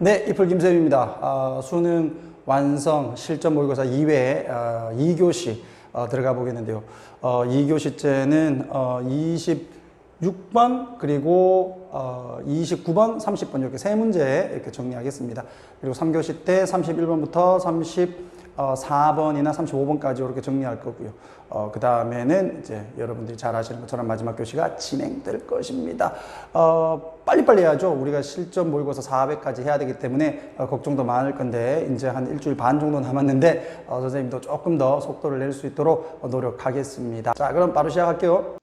네, 이풀 김쌤입니다. 어, 수능 완성 실전 모의고사 2회 어, 2교시 어, 들어가 보겠는데요. 어, 2교시째는 어, 26번 그리고 어, 29번, 30번 이렇게 세 문제 이렇게 정리하겠습니다. 그리고 3교시 때 31번부터 34번이나 35번까지 이렇게 정리할 거고요. 어, 그 다음에는 이제 여러분들이 잘 아시는 것처럼 마지막 교시가 진행될 것입니다. 어, 빨리빨리 해야죠. 우리가 실전 모의고사 400까지 해야 되기 때문에 어, 걱정도 많을 건데 이제 한 일주일 반 정도 남았는데 어, 선생님도 조금 더 속도를 낼 수 있도록 어, 노력하겠습니다. 자, 그럼 바로 시작할게요.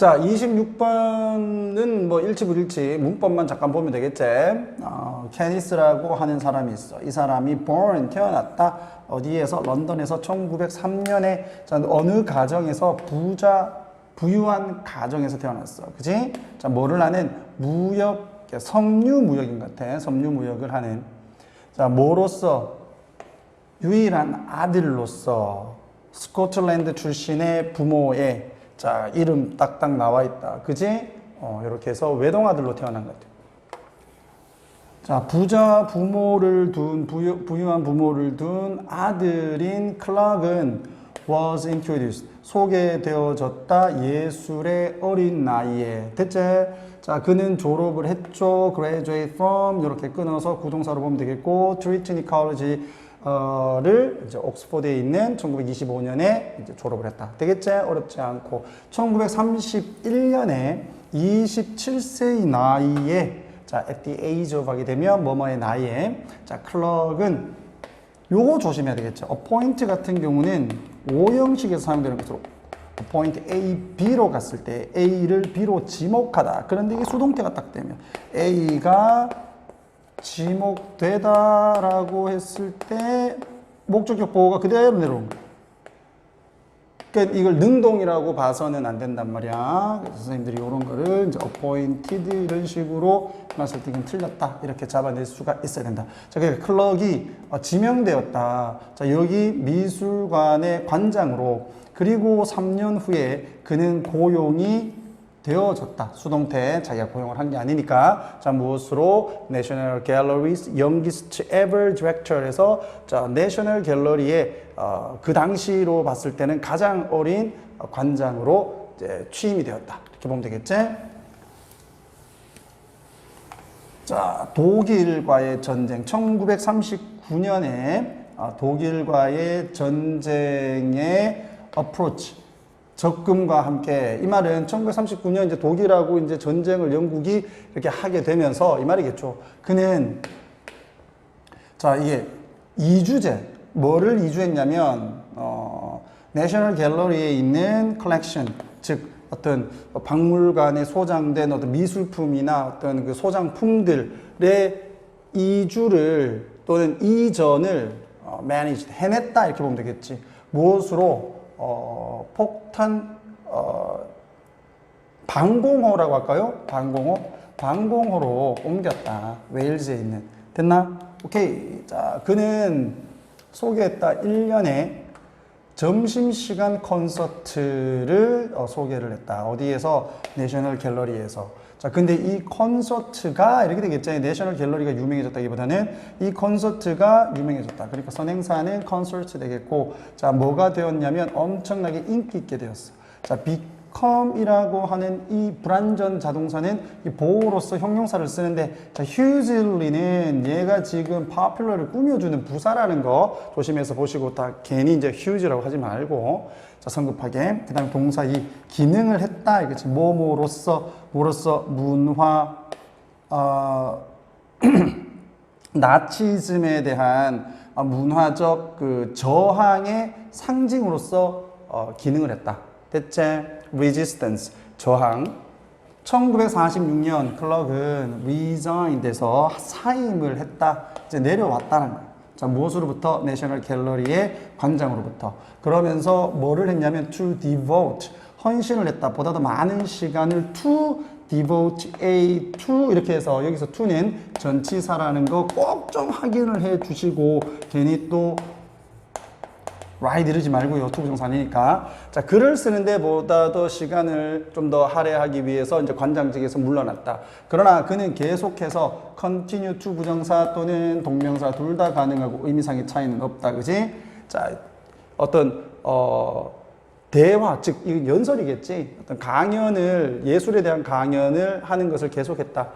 자, 26번은 뭐 일치불일치 문법만 잠깐 보면 되겠지. 어, 케니스라고 하는 사람이 있어. 이 사람이 born 태어났다. 어디에서 런던에서 1903년에 자, 어느 가정에서 부자 부유한 가정에서 태어났어. 그지? 자, 뭐를 하는 무역 섬유 무역인 것 같아. 섬유 무역을 하는 자, 뭐로서 유일한 아들로서 스코틀랜드 출신의 부모의 자 이름 딱딱 나와 있다. 그지? 어, 이렇게 해서 외동아들로 태어난 것 같아요. 자 부자 부모를 둔 부유, 부유한 부모를 둔 아들인 클락은 was introduced 소개되어졌다 예술의 어린 나이에 됐지? 자 그는 졸업을 했죠 graduate from 이렇게 끊어서 구동사로 보면 되겠고 어 를 이제 옥스퍼드에 있는 1925년에 이제 졸업을 했다. 되겠지? 어렵지 않고 1931년에 27세의 나이에 자 at the age of 하게 되면 뭐뭐의 나이에 자 클럭은 요거 조심해야 되겠죠. appoint 같은 경우는 오형식에서 사용되는 것으로 appoint A, B로 갔을 때 A를 B로 지목하다. 그런데 이게 수동태가 딱 되면 A가 지목되다라고 했을 때 목적격 보호가 그대로 내려온 거예요. 그러니까 이걸 능동이라고 봐서는 안 된단 말이야. 선생님들이 이런 거를 이제 appointed 이런 식으로 봤을 때 틀렸다. 이렇게 잡아낼 수가 있어야 된다. 자, 그러니까 클럭이 어, 지명되었다. 자, 여기 미술관의 관장으로 그리고 3년 후에 그는 고용이 되어졌다. 수동태 자기가 고용을 한 게 아니니까 자 무엇으로 National Gallery's youngest ever director에서 자 내셔널 갤러리의 어, 그 당시로 봤을 때는 가장 어린 어, 관장으로 이제 취임이 되었다. 이렇게 보면 되겠지? 자 독일과의 전쟁 1939년에 아, 독일과의 전쟁의 approach 적금과 함께 이 말은 1939년 이제 독일하고 이제 전쟁을 영국이 이렇게 하게 되면서 이 말이겠죠. 그는 자 이게 이주제 뭐를 이주했냐면 어 내셔널 갤러리에 있는 컬렉션 즉 어떤 박물관에 소장된 어떤 미술품이나 어떤 그 소장품들의 이주를 또는 이전을 어, managed 해냈다 이렇게 보면 되겠지. 무엇으로 어, 폭탄 어, 방공호라고 할까요? 방공호? 방공호로 옮겼다. 웨일즈에 있는. 됐나? 오케이. 자 그는 소개했다. 1년에 점심시간 콘서트를 어, 소개를 했다. 어디에서? 내셔널 갤러리에서 자 근데 이 콘서트가 이렇게 되겠죠. 내셔널 갤러리가 유명해졌다기보다는 이 콘서트가 유명해졌다. 그러니까 선행사는 콘서트 되겠고 자 뭐가 되었냐면 엄청나게 인기 있게 되었어. 자 become이라고 하는 이 불완전 자동사는 이 보호로서 형용사를 쓰는데 자 hugely는 얘가 지금 popular를 꾸며주는 부사라는 거 조심해서 보시고 다 괜히 이제 huge라고 하지 말고 자 성급하게. 그 다음에 동사 이 기능을 했다. 이거지. 뭐뭐로서 뭐로서 문화 어, 나치즘에 대한 어, 문화적 그 저항의 상징으로서 어, 기능을 했다. 대체 resistance 저항. 1946년 클럭은 resign 돼서 사임을 했다. 이제 내려왔다는 거예요. 자, 무엇으로부터? 내셔널 갤러리의 관장으로부터. 그러면서 뭐를 했냐면 to devote 헌신을 했다. 보다 더 많은 시간을 to devote a to 이렇게 해서 여기서 to는 전치사라는 거 꼭 좀 확인을 해 주시고 괜히 또 write 이러지 말고요. 투부 정사니까. 자, 글을 쓰는데 보다 더 시간을 좀 더 할애하기 위해서 이제 관장직에서 물러났다. 그러나 그는 계속해서 continue to 부정사 또는 동명사 둘 다 가능하고 의미상의 차이는 없다. 그지? 자, 어떤 어 대화 즉 이 연설이겠지. 어떤 강연을 예술에 대한 강연을 하는 것을 계속했다.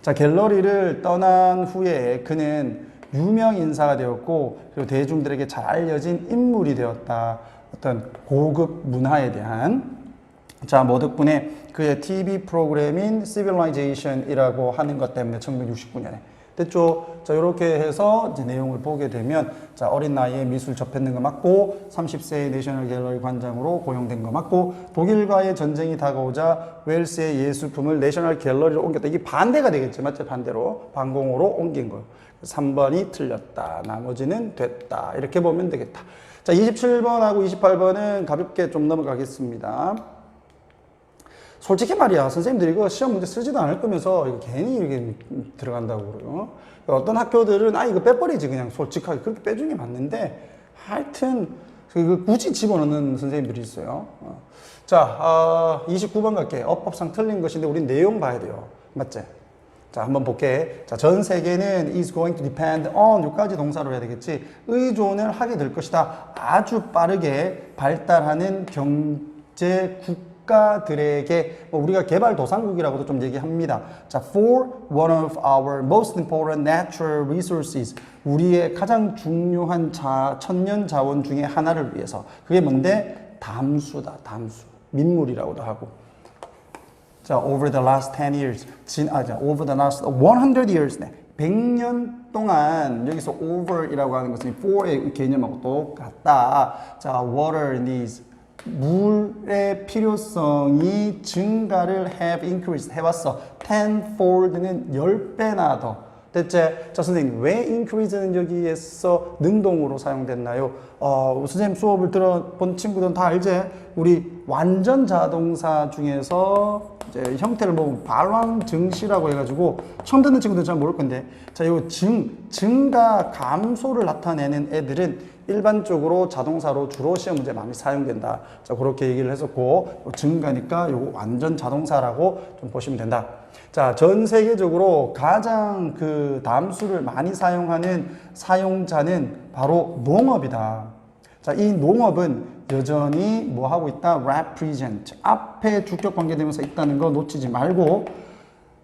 자, 갤러리를 떠난 후에 그는 유명 인사가 되었고 그리고 대중들에게 잘 알려진 인물이 되었다. 어떤 고급 문화에 대한 자, 뭐 덕분에 그의 TV 프로그램인 Civilization이라고 하는 것 때문에 1969년에 됐죠? 자, 이렇게 해서 이제 내용을 보게 되면 자, 어린 나이에 미술 접했는 거 맞고 30세의 내셔널 갤러리 관장으로 고용된 거 맞고 독일과의 전쟁이 다가오자 웰스의 예술품을 내셔널 갤러리로 옮겼다. 이게 반대가 되겠죠. 맞죠? 반대로 방공호로 옮긴 거. 3번이 틀렸다. 나머지는 됐다. 이렇게 보면 되겠다. 자, 27번하고 28번은 가볍게 좀 넘어가겠습니다. 솔직히 말이야 선생님들이 이거 시험 문제 쓰지도 않을 거면서 이거 괜히 이렇게 들어간다고 그래요 어떤 학교들은 아 이거 빼버리지 그냥 솔직하게 그렇게 빼주는 게 맞는데 하여튼 그 굳이 집어넣는 선생님들이 있어요 어. 자 아, 29번 갈게 어법상 틀린 것인데 우린 내용 봐야 돼요 맞지? 자, 한번 볼게. 자, 전 세계는 is going to depend on 여기까지 동사로 해야 되겠지. 의존을 하게 될 것이다. 아주 빠르게 발달하는 경제 국 가들에게 뭐 우리가 개발도상국이라고도 좀 얘기합니다. 자, for one of our most important natural resources 우리의 가장 중요한 자, 천년 자원 중에 하나를 위해서 그게 뭔데? 담수다. 담수. 민물이라고도 하고. 자, over the last 10 years. 진, 아, 자, over the last 100 years. 네. 100년 동안 여기서 over이라고 하는 것은 for의 개념하고 똑같다. 자, water needs. 물의 필요성이 증가를 have increased 해왔어. tenfold는 10배나 더. 됐지? 자, 선생님, 왜 increase는 여기에서 능동으로 사용됐나요? 어, 선생님 수업을 들어본 친구들은 다 알지? 우리 완전 자동사 중에서 이제 형태를 보면 발왕 증시라고 해가지고 처음 듣는 친구들은 잘 모를 건데 자, 요 증, 증가 감소를 나타내는 애들은 일반적으로 자동사로 주로 시험 문제 많이 사용된다. 자, 그렇게 얘기를 했었고, 요 증가니까 요거 완전 자동사라고 좀 보시면 된다. 자, 전 세계적으로 가장 그 담수를 많이 사용하는 사용자는 바로 농업이다. 자, 이 농업은 여전히 뭐 하고 있다? represent. 앞에 주격 관계되면서 있다는 거 놓치지 말고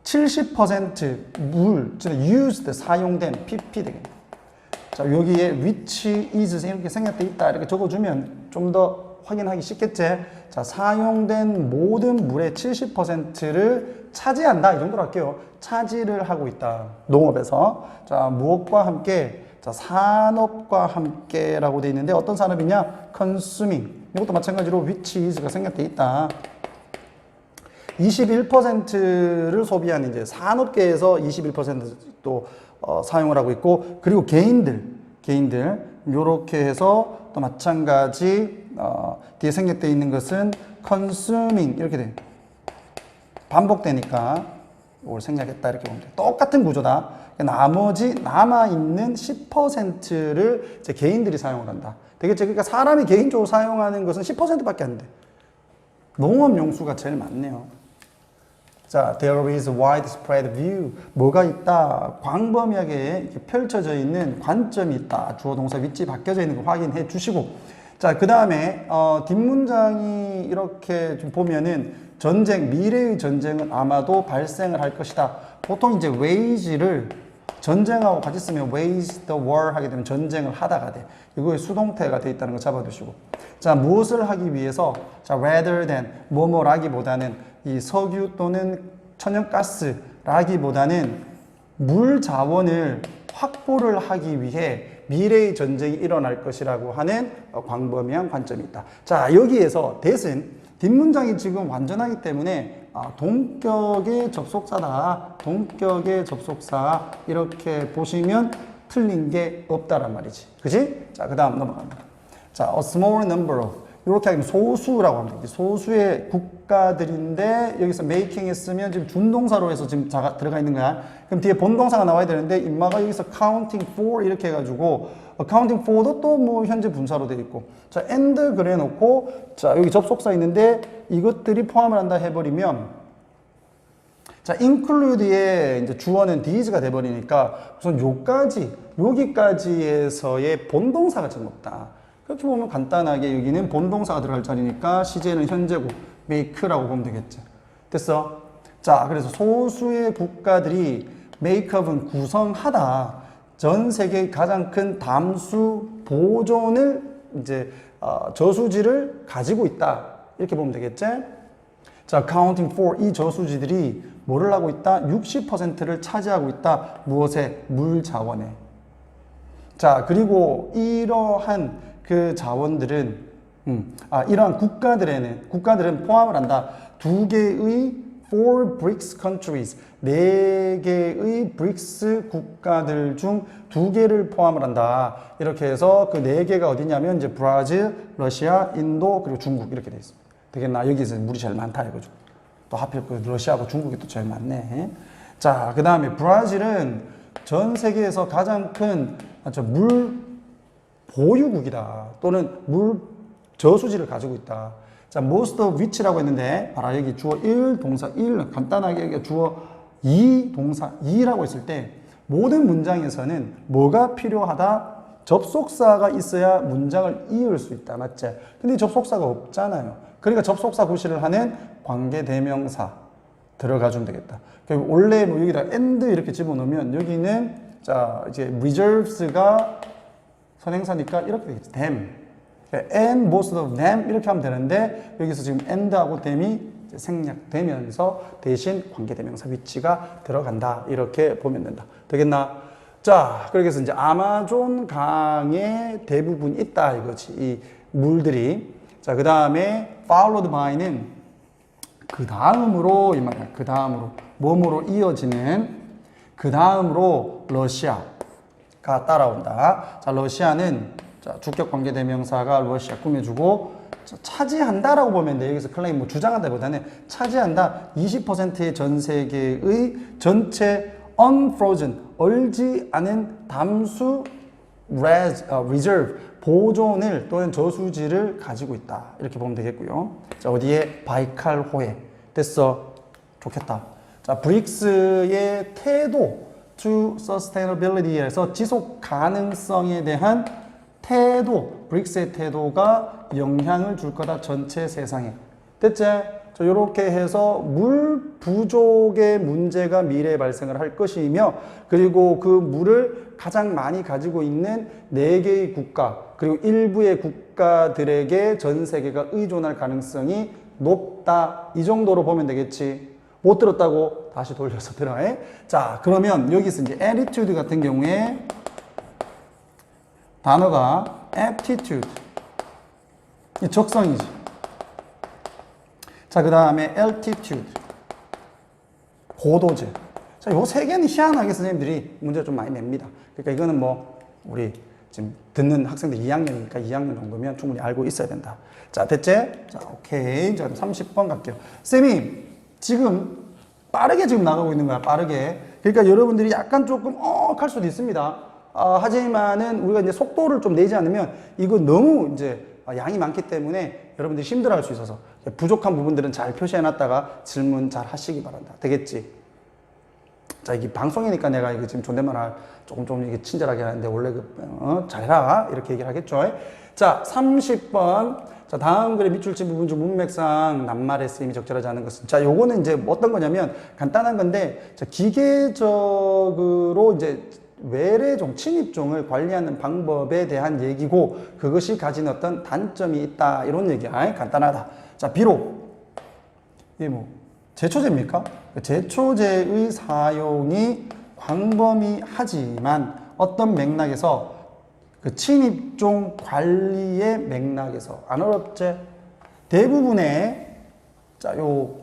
70% 물, 즉 used 사용된 pp 되겠네. 자, 여기에 which is 이렇게 생략돼 있다. 이렇게 적어주면 좀 더 확인하기 쉽겠지? 자, 사용된 모든 물의 70%를 차지한다. 이 정도로 할게요. 차지를 하고 있다. 농업에서. 자, 무엇과 함께? 자, 산업과 함께라고 돼 있는데 어떤 산업이냐? consuming. 이것도 마찬가지로 which is가 생략돼 있다. 21%를 소비하는 이제 산업계에서 21%또 어, 사용을 하고 있고 그리고 개인들 개인들 이렇게 해서 또 마찬가지 어, 뒤에 생략되어 있는 것은 consuming 이렇게 돼 반복되니까 이걸 생략했다 이렇게 보면 돼 똑같은 구조다 나머지 남아 있는 10%를 이제 개인들이 사용을 한다 되겠죠 그러니까 사람이 개인적으로 사용하는 것은 10%밖에 안 돼 농업 용수가 제일 많네요. 자, there is widespread view. 뭐가 있다? 광범위하게 펼쳐져 있는 관점이 있다. 주어 동사 위치 바뀌어져 있는 거 확인해 주시고. 자, 그 다음에, 어, 뒷문장이 이렇게 좀 보면은 전쟁, 미래의 전쟁은 아마도 발생을 할 것이다. 보통 이제 wage를 전쟁하고 같이 쓰면 wage the war 하게 되면 전쟁을 하다가 돼. 이거에 수동태가 돼 있다는 거 잡아두시고. 자, 무엇을 하기 위해서? 자, rather than, 뭐뭐라기보다는 이 석유 또는 천연가스라기보다는 물 자원을 확보를 하기 위해 미래의 전쟁이 일어날 것이라고 하는 어, 광범위한 관점이 있다. 자, 여기에서 대신 뒷문장이 지금 완전하기 때문에 아, 동격의 접속사다. 동격의 접속사. 이렇게 보시면 틀린 게 없다란 말이지. 그지? 자, 그 다음 넘어갑니다. 자, a small number of. 이렇게 하면 소수라고 되겠지. 소수의 국가들인데 여기서 making 했으면 지금 준동사로 해서 지금 자가 들어가 있는 거야. 그럼 뒤에 본동사가 나와야 되는데 임마가 여기서 counting for 이렇게 해가지고 어, counting for도 또 뭐 현재 분사로 돼 있고 자 and 그래 놓고 자 여기 접속사 있는데 이것들이 포함을 한다 해버리면 자, include의 이제 주어는 these가 돼버리니까 우선 요까지, 여기까지에서의 본동사가 지금 없다. 그렇게 보면 간단하게 여기는 본동사가 들어갈 자리니까 시제는 현재고 make라고 보면 되겠죠. 됐어? 자, 그래서 소수의 국가들이 makeup은 구성하다. 전 세계의 가장 큰 담수 보존을 이제 어, 저수지를 가지고 있다. 이렇게 보면 되겠지? 자, counting for 이 저수지들이 뭐를 하고 있다? 60%를 차지하고 있다. 무엇에? 물 자원에. 자, 그리고 이러한 그 자원들은 음, 아, 이러한 국가들에는 국가들은 포함을 한다. 두 개의 four BRICS countries 네 개의 브릭스 국가들 중 두 개를 포함을 한다. 이렇게 해서 그 네 개가 어디냐면 이제 브라질, 러시아, 인도 그리고 중국 이렇게 돼 있습니다. 되겠나? 여기서 물이 제일 많다 이거죠. 또 하필 그 러시아하고 중국이 또 제일 많네. 자, 그 다음에 브라질은 전 세계에서 가장 큰 물 보유국이다. 또는 물 저수지를 가지고 있다. 자, most of which라고 했는데, 봐라, 여기 주어 1, 동사 1, 간단하게 여기 주어 2, 동사 2라고 했을 때, 모든 문장에서는 뭐가 필요하다? 접속사가 있어야 문장을 이을 수 있다. 맞지? 근데 접속사가 없잖아요. 그러니까 접속사 구실을 하는 관계대명사 들어가 주면 되겠다. 원래 뭐 여기다 and 이렇게 집어넣으면 여기는 자, 이제 reserves가 선행사니까 이렇게 되겠지. them. 그러니까 and most of them 이렇게 하면 되는데 여기서 지금 and하고 them이 생략되면서 대신 관계대명사 위치가 들어간다. 이렇게 보면 된다. 되겠나? 자, 그렇게 해서 이제 아마존 강에 대부분 있다 이거지. 이 물들이. 자, 그 다음에 followed by는 그 다음으로 이 말이야. 그 다음으로 몸으로 이어지는 그 다음으로 러시아 가 따라온다. 자, 러시아는 자, 주격 관계 대명사가 러시아 꾸며주고 자, 차지한다라고 보면 돼. 여기서 클레임 뭐 주장한다보다는 차지한다. 20%의 전 세계의 전체 unfrozen 얼지 않은 담수 res, 어, reserve 보존을 또는 저수지를 가지고 있다. 이렇게 보면 되겠고요. 자, 어디에 바이칼호에 됐어. 좋겠다. 자, 브릭스의 태도 to sustainability에서 지속 가능성에 대한 태도, 브릭스의 태도가 영향을 줄 거다 전체 세상에. 됐지? 자, 이렇게 해서 물 부족의 문제가 미래에 발생을 할 것이며 그리고 그 물을 가장 많이 가지고 있는 네 개의 국가 그리고 일부의 국가들에게 전 세계가 의존할 가능성이 높다. 이 정도로 보면 되겠지. 못 들었다고 다시 돌려서 들어. 자, 그러면 여기서 이제 attitude 같은 경우에 단어가 aptitude. 이 적성이지. 자, 그 다음에 altitude. 고도제. 자, 요 세 개는 희한하게 선생님들이 문제를 좀 많이 냅니다. 그러니까 이거는 뭐, 우리 지금 듣는 학생들 2학년이니까 2학년 정도면 충분히 알고 있어야 된다. 자, 됐지? 자, 오케이. 자, 30번 갈게요. 쌤이 지금 빠르게 지금 나가고 있는 거야, 빠르게. 그러니까 여러분들이 약간 조금 어, 할 수도 있습니다. 아, 하지만은 우리가 이제 속도를 좀 내지 않으면 이거 너무 이제 양이 많기 때문에 여러분들이 힘들어 할 수 있어서 부족한 부분들은 잘 표시해 놨다가 질문 잘 하시기 바란다. 되겠지? 자, 이게 방송이니까 내가 이거 지금 존댓말 조금 좀 이게 친절하게 하는데 원래 그, 어, 잘해라. 이렇게 얘기를 하겠죠. 자, 30번. 자, 다음 글의 밑줄치 부분 중 문맥상 낱말의 쓰임이 적절하지 않은 것은. 자, 요거는 이제 어떤 거냐면 간단한 건데, 자, 기계적으로 이제 외래종, 침입종을 관리하는 방법에 대한 얘기고, 그것이 가진 어떤 단점이 있다. 이런 얘기야. 간단하다. 자, 비록, 이게 뭐, 제초제입니까? 제초제의 사용이 광범위하지만 어떤 맥락에서 그 침입종 관리의 맥락에서 안 어렵지? 대부분의 자요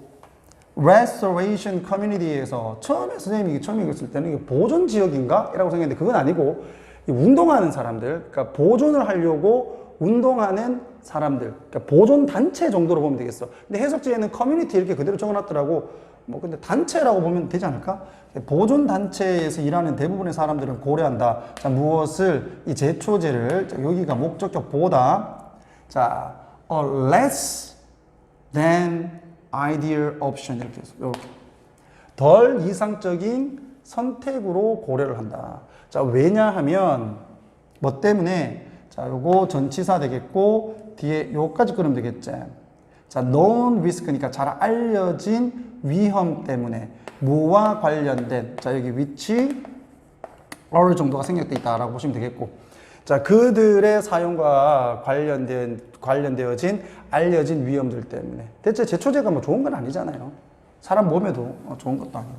restoration community에서 처음에 선생님이 처음 읽었을 때는 이게 보존 지역인가? 이라고 생각했는데 그건 아니고 운동하는 사람들, 그러니까 보존을 하려고 운동하는 사람들, 그러니까 보존 단체 정도로 보면 되겠어. 근데 해석지에는 커뮤니티 이렇게 그대로 적어놨더라고. 뭐 근데 단체라고 보면 되지 않을까? 보존 단체에서 일하는 대부분의 사람들은 고려한다. 자 무엇을 이 제초제를 자, 여기가 목적격 보다 자 a less than ideal option 이렇게 해서 이렇게 덜 이상적인 선택으로 고려를 한다. 자 왜냐하면 뭐 때문에 자 요거 전치사 되겠고 뒤에 요까지 끊으면 되겠지. 자, known risk니까 잘 알려진 위험 때문에 뭐와 관련된 자 여기 위치 어느 정도가 생략돼 있다라고 보시면 되겠고 자 그들의 사용과 관련된 관련되어진 알려진 위험들 때문에. 대체 제초제가 뭐 좋은 건 아니잖아요. 사람 몸에도 어, 좋은 것도 아니고.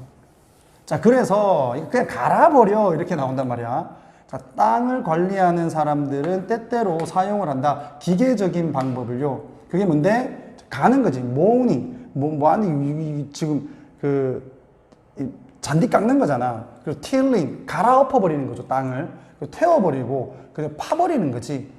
자 그래서 그냥 갈아버려. 이렇게 나온단 말이야. 자 땅을 관리하는 사람들은 때때로 사용을 한다. 기계적인 방법을요. 그게 뭔데? 가는 거지. 모으니 뭐, 뭐 이- 지금 그이 잔디 깎는 거잖아. 그리고 틸링 갈아엎어 버리는 거죠 땅을 태워버리고 그냥 파버리는 거지.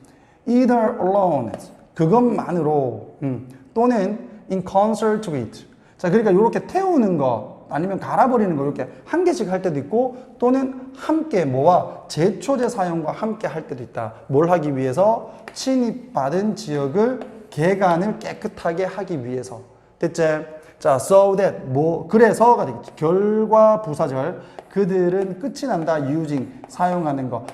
Either alone 그것만으로 음, 또는 in concert with 자 그러니까 이렇게 태우는 거 아니면 갈아버리는 거 이렇게 한 개씩 할 때도 있고 또는 함께 뭐와 제초제 사용과 함께 할 때도 있다. 뭘 하기 위해서 침입받은 지역을 개간을 깨끗하게 하기 위해서 됐지? 자, so that 뭐 그래서가 되겠지. 결과 부사절 그들은 끝이 난다. using 사용하는 것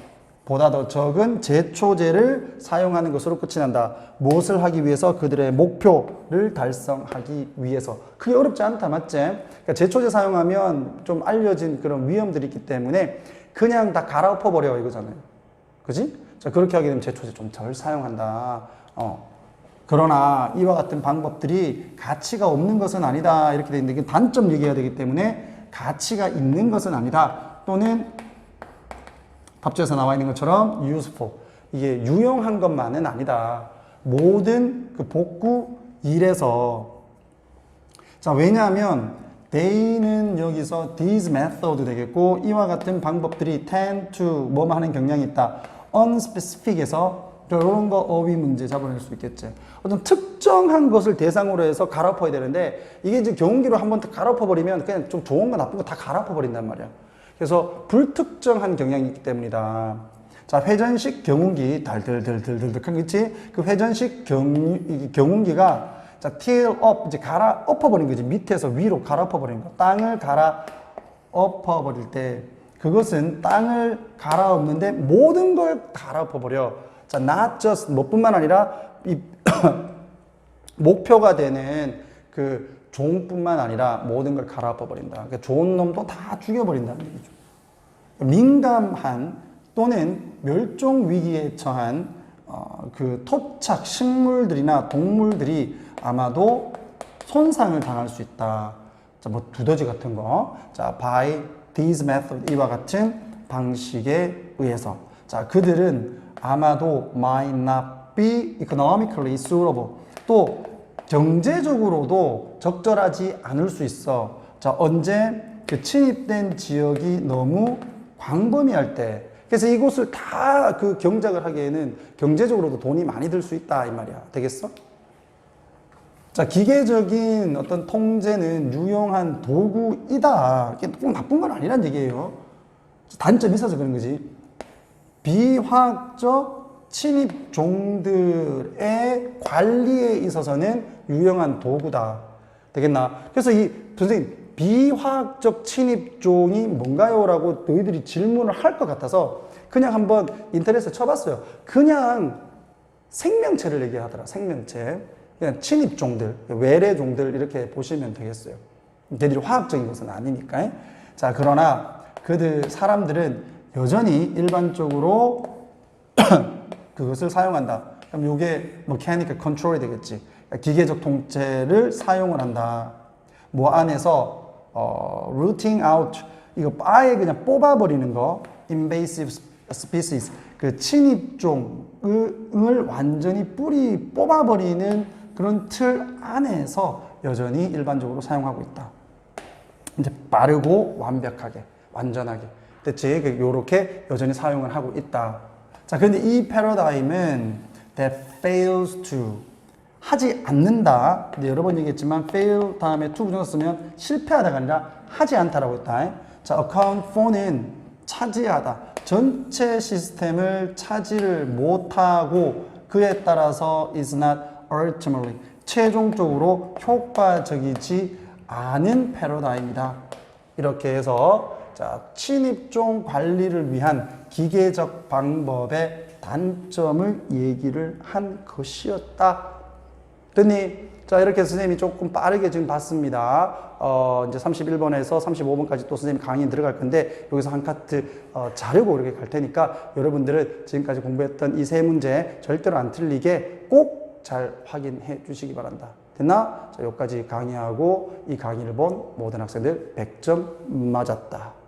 보다 더 적은 제초제를 사용하는 것으로 끝이 난다. 무엇을 하기 위해서 그들의 목표를 달성하기 위해서. 그게 어렵지 않다, 맞지? 그러니까 제초제 사용하면 좀 알려진 그런 위험들이 있기 때문에 그냥 다 갈아엎어 버려 이거잖아요. 그지? 자, 그렇게 하게 되면 제초제 좀 덜 사용한다. 어. 그러나 이와 같은 방법들이 가치가 없는 것은 아니다. 이렇게 이게 단점 얘기해야 되기 때문에 가치가 있는 것은 아니다. 또는 답주에서 나와 있는 것처럼 useful. 이게 유용한 것만은 아니다. 모든 그 복구 일에서 자, 왜냐하면 they는 여기서 these method 되겠고 이와 같은 방법들이 tend to 뭐뭐 하는 경향이 있다. unspecific에서 이런 거 어휘 문제 잡아낼 수 있겠지. 어떤 특정한 것을 대상으로 해서 갈아엎어야 되는데 이게 이제 경운기로 한번 갈아엎어 버리면 그냥 좀 좋은 거 나쁜 거 다 갈아엎어 버린단 말이야. 그래서 불특정한 경향이 있기 때문이다. 자, 회전식 경운기 달들들들들들 그렇지? 그 회전식 경, 이 경운기가 자, till up 이제 갈아 엎어버린 거지. 밑에서 위로 갈아 엎어버린 거. 땅을 갈아 엎어버릴 때 그것은 땅을 갈아 엎는데 모든 걸 갈아 엎어버려. 자, not just 뭐뿐만 아니라 이 목표가 되는 그 종뿐만 아니라 모든 걸 갈아엎어버린다. 그러니까 좋은 놈도 다 죽여버린다는 얘기죠. 민감한 또는 멸종 위기에 처한 어, 그 토착 식물들이나 동물들이 아마도 손상을 당할 수 있다. 자, 뭐 두더지 같은 거. 자, by these method 이와 같은 방식에 의해서. 자, 그들은 아마도 might not be economically suitable. 또 경제적으로도 적절하지 않을 수 있어. 자, 언제 그 침입된 지역이 너무 광범위할 때. 그래서 이곳을 다 그 경작을 하기에는 경제적으로도 돈이 많이 들 수 있다 이 말이야. 되겠어? 자, 기계적인 어떤 통제는 유용한 도구이다. 이게 꼭 나쁜 건 아니란 얘기예요. 단점이 있어서 그런 거지. 비화학적 침입 종들의 관리에 있어서는 유용한 도구다. 되겠나? 그래서 이 선생님 비화학적 침입종이 뭔가요? 라고 너희들이 질문을 할 것 같아서 그냥 한번 인터넷에 쳐봤어요. 그냥 생명체를 얘기하더라. 생명체. 그냥 침입종들, 외래종들 이렇게 보시면 되겠어요. 걔들이 화학적인 것은 아니니까. 자, 그러나 그들 사람들은 여전히 일반적으로 그것을 사용한다. 그럼 이게 mechanical control이 되겠지. 그러니까 기계적 통제를 사용을 한다. 뭐 안에서 어, rooting out 이거 아예 그냥 뽑아버리는 거 invasive species 그 침입종을 완전히 뿌리 뽑아버리는 그런 틀 안에서 여전히 일반적으로 사용하고 있다. 이제 빠르고 완벽하게 완전하게 됐지? 요렇게 여전히 사용을 하고 있다. 자, 근데 이 패러다임은 that fails to 하지 않는다. 근데 여러 번 얘기했지만 fail 다음에 to 부정사 쓰면 실패하다가 아니라 하지 않다라고 했다. 자, account for는 차지하다. 전체 시스템을 차지를 못하고 그에 따라서 is not ultimately 최종적으로 효과적이지 않은 패러다임이다. 이렇게 해서 자, 침입종 관리를 위한 기계적 방법의 단점을 얘기를 한 것이었다. 됐니? 자, 이렇게 선생님이 조금 빠르게 지금 봤습니다. 어, 이제 31번에서 35번까지 또 선생님 강의 들어갈 건데, 여기서 한 카트 어, 자르고 이렇게 갈 테니까, 여러분들은 지금까지 공부했던 이 세 문제 절대로 안 틀리게 꼭 잘 확인해 주시기 바란다. 됐나? 자, 여기까지 강의하고 이 강의를 본 모든 학생들 100점 맞았다.